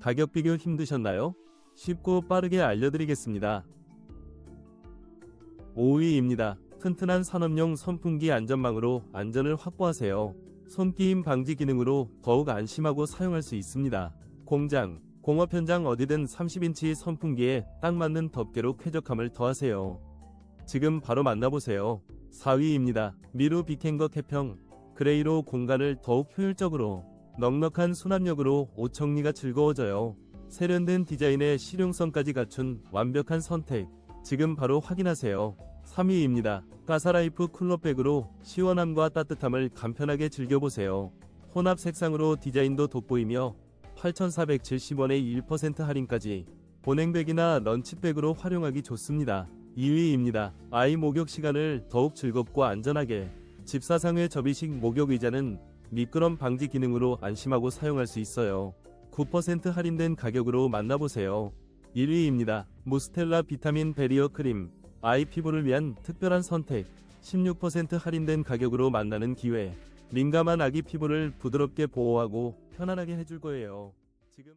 가격 비교 힘드셨나요? 쉽고 빠르게 알려드리겠습니다. 5위입니다. 튼튼한 산업용 선풍기 안전망으로 안전을 확보하세요. 손끼임 방지 기능으로 더욱 안심하고 사용할 수 있습니다. 공장, 공업 현장 어디든 30인치 선풍기에 딱 맞는 덮개로 쾌적함을 더하세요. 지금 바로 만나보세요. 4위입니다. 미루 빅행거 태평 그레이로 공간을 더욱 효율적으로 넉넉한 수납력으로 옷 정리가 즐거워져요. 세련된 디자인에 실용성까지 갖춘 완벽한 선택. 지금 바로 확인하세요. 3위입니다. 가사라이프 쿨러백으로 시원함과 따뜻함을 간편하게 즐겨보세요. 혼합 색상으로 디자인도 돋보이며 8,470원에 1% 할인까지 보냉백이나 런치백으로 활용하기 좋습니다. 2위입니다. 아이 목욕 시간을 더욱 즐겁고 안전하게 집사상의 접이식 목욕 의자는 미끄럼 방지 기능으로 안심하고 사용할 수 있어요. 9% 할인된 가격으로 만나보세요. 1위입니다. 무스텔라 비타민 베리어 크림 아이 피부를 위한 특별한 선택 16% 할인된 가격으로 만나는 기회 민감한 아기 피부를 부드럽게 보호하고 편안하게 해줄 거예요. 지금